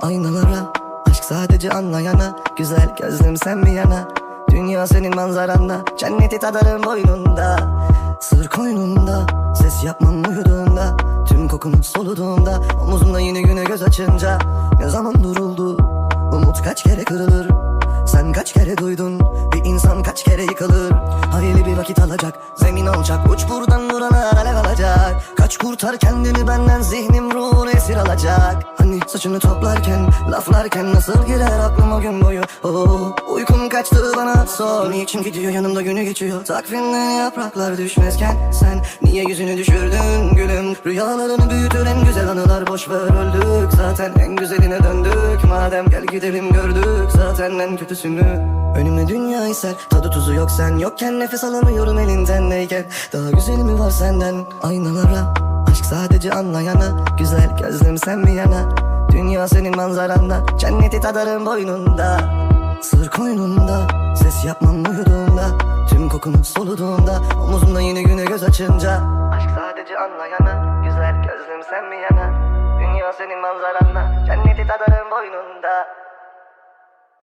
Aynalara aşk sadece anlayana Güzel gözlüm sen mi yana? Dünya senin manzaranda Cenneti tadarım boynunda. Sır koynunda Ses yapmam uyuduğunda Tüm kokunu soluduğumda Omuzumda yeni güne göz açınca. Ne zaman duruldu? Umut kaç kere kırılır? Sen kaç kere duydun? Bir insan kaç kere yıkılır vakit alacak Zemin alacak Uç buradan vurana alev alacak. Kaç kurtar kendini benden Zihnim ruhunu esir alacak. Hani saçını toplarken Laflarken nasıl girer aklıma gün boyu? Oh, Uykum kaçtı bana sor. Niçin gidiyor yanımda günü geçiyor? Takvimden yapraklar düşmezken Sen niye yüzünü düşürdün gülüm? Rüyalarını büyütür en güzel anılar Boş ver öldük. Zaten en güzeline döndük. Madem gel gidelim gördük. Zaten en kötüsünü Önüme dünya eser tadı tuzu yok. Sen Yokken nefes alamıyorum elinden. Neyken Daha güzeli mi var senden? Aynalara Aşk sadece anlayana. Güzel gözlüm sen mi yana. Dünya senin manzaranda. Cenneti tadarım boynunda. Sır koynunda Ses yapmam uyuduğumda Tüm kokunu soluduğumda Omuzumda yeni güne göz açınca. Aşk sadece anlayana. Güzel gözlüm sen mi yana. Dünya senin manzaranda. Cenneti tadarım boynunda